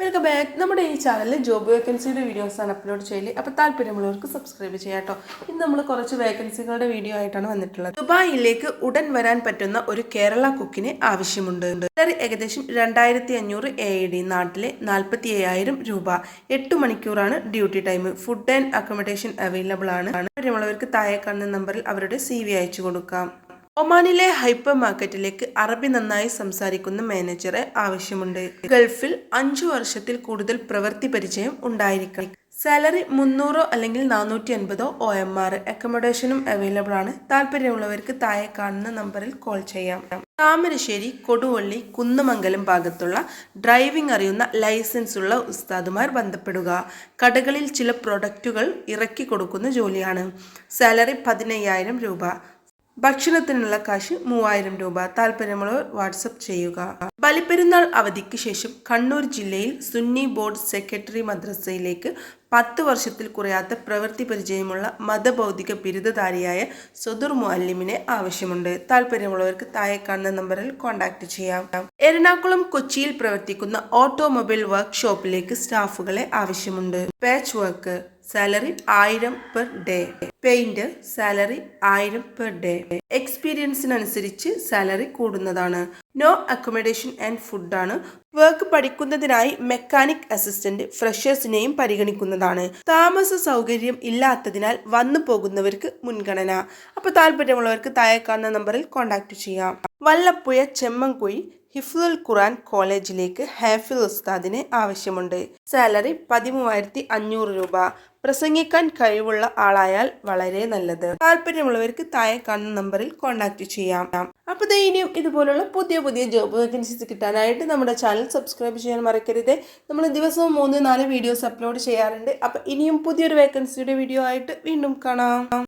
Welcome back നമ്മുടെ ഈ ചാനലിൽ ജോബ് വേക്കൻസിയുടെ വീഡിയോസാണ് അപ്ലോഡ് ചെയ്യൽ. അപ്പോൾ താല്പര്യമുള്ളവർക്ക് സബ്സ്ക്രൈബ് ചെയ്യാം കേട്ടോ ഇന്ന് നമ്മൾ കുറച്ച് വേക്കൻസികളുടെ വീഡിയോ ആയിട്ടാണ് വന്നിട്ടുള്ളത്. ദുബായിലേക്ക് ഉടൻ വരാൻ പറ്റുന്ന ഒരു കേരള കുക്കിന് ആവശ്യമുണ്ട്. ഏകദേശം രണ്ടായിരത്തി അഞ്ഞൂറ് എ ഡി നാട്ടിലെ നാൽപ്പത്തി അയ്യായിരം രൂപ. എട്ട് മണിക്കൂറാണ് duty time food and accommodation available ആണ്. താല്പര്യമുള്ളവർക്ക് താഴെ കാണുന്ന നമ്പറിൽ അവരുടെ സി വി അയച്ചു കൊടുക്കാം. ഒമാനിലെ ഹൈപ്പർ മാർക്കറ്റിലേക്ക് അറബി നന്നായി സംസാരിക്കുന്ന മാനേജറെ ആവശ്യമുണ്ട്. ഗൾഫിൽ അഞ്ചു വർഷത്തിൽ കൂടുതൽ പ്രവൃത്തി പരിചയം ഉണ്ടായിരിക്കണം. സാലറി മുന്നൂറോ അല്ലെങ്കിൽ നാനൂറ്റി അൻപതോ ഒ എം ആർ അക്കോമഡേഷനും അവൈലബിൾ ആണ് താല്പര്യമുള്ളവർക്ക് താഴെ കാണുന്ന നമ്പറിൽ കോൾ ചെയ്യാം. താമരശ്ശേരി കൊടുവള്ളി കുന്നമംഗലം ഭാഗത്തുള്ള ഡ്രൈവിംഗ് അറിയുന്ന ലൈസൻസ് ഉള്ള ഉസ്താദുമാർ ബന്ധപ്പെടുക. കടകളിൽ ചില പ്രൊഡക്റ്റുകൾ ഇറക്കി കൊടുക്കുന്ന ജോലിയാണ്. സാലറി പതിനയ്യായിരം രൂപ. ഭക്ഷണത്തിനുള്ള കാശ് മൂവായിരം രൂപ. താല്പര്യമുള്ളവർ വാട്സപ്പ് ചെയ്യുക. ബലിപ്പെരുന്നാൾ അവധിക്ക് ശേഷം കണ്ണൂർ ജില്ലയിൽ സുന്നി ബോർഡ് സെക്രട്ടറി മദ്രസയിലേക്ക് പത്ത് വർഷത്തിൽ കുറയാത്ത പ്രവൃത്തി പരിചയമുള്ള മതഭൗതിക ബിരുദധാരിയായ സുദുർ മുഅല്ലിമിനെ ആവശ്യമുണ്ട്. താല്പര്യമുള്ളവർക്ക് താഴെ കാണുന്ന നമ്പറിൽ കോൺടാക്ട് ചെയ്യാം. എറണാകുളം കൊച്ചിയിൽ പ്രവർത്തിക്കുന്ന ഓട്ടോമൊബൈൽ വർക്ക് ഷോപ്പിലേക്ക് സ്റ്റാഫുകളെ ആവശ്യമുണ്ട്. പാച്ച് വർക്ക് സാലറി ആയിരം പെർ ഡേ. പെയിന്റ് സാലറി ആയിരം പെർ ഡേ. എക്സ്പീരിയൻസിനനുസരിച്ച് സാലറി കൂടുന്നതാണ്. നോ അക്കോമഡേഷൻ ആൻഡ് ഫുഡാണ് വർക്ക് പഠിക്കുന്നതിനായി മെക്കാനിക് അസിസ്റ്റന്റ് ഫ്രഷേഴ്സിനെയും പരിഗണിക്കുന്നതാണ്. താമസ സൗകര്യം ഇല്ലാത്തതിനാൽ വന്നു പോകുന്നവർക്ക് മുൻഗണന. അപ്പോൾ താല്പര്യമുള്ളവർക്ക് താഴെ കാണുന്ന നമ്പറിൽ കോൺടാക്ട് ചെയ്യാം. വല്ലപ്പുഴ ചെമ്മൻകുഴി ഹിഫ്ലുൽ ഖുറാൻ കോളേജിലേക്ക് ഹാഫിൽ ഉസ്താദിന് ആവശ്യമുണ്ട്. സാലറി പതിമൂവായിരത്തി അഞ്ഞൂറ് രൂപ. പ്രസംഗിക്കാൻ കഴിവുള്ള ആളായാൽ വളരെ നല്ലത്. താല്പര്യമുള്ളവർക്ക് താഴെ കാണുന്ന നമ്പറിൽ കോൺടാക്ട് ചെയ്യാം. അപ്പോൾ ഇനിയും ഇതുപോലുള്ള പുതിയ പുതിയ ജോബ് വേക്കൻസീസ് കിട്ടാനായിട്ട് നമ്മുടെ ചാനൽ സബ്സ്ക്രൈബ് ചെയ്യാൻ മറക്കരുത്. നമ്മൾ ദിവസവും മൂന്ന് നാല് വീഡിയോസ് അപ്ലോഡ് ചെയ്യാറുണ്ട്. അപ്പോൾ ഇനിയും പുതിയൊരു വേക്കൻസിയുടെ വീഡിയോ ആയിട്ട് വീണ്ടും കാണാം.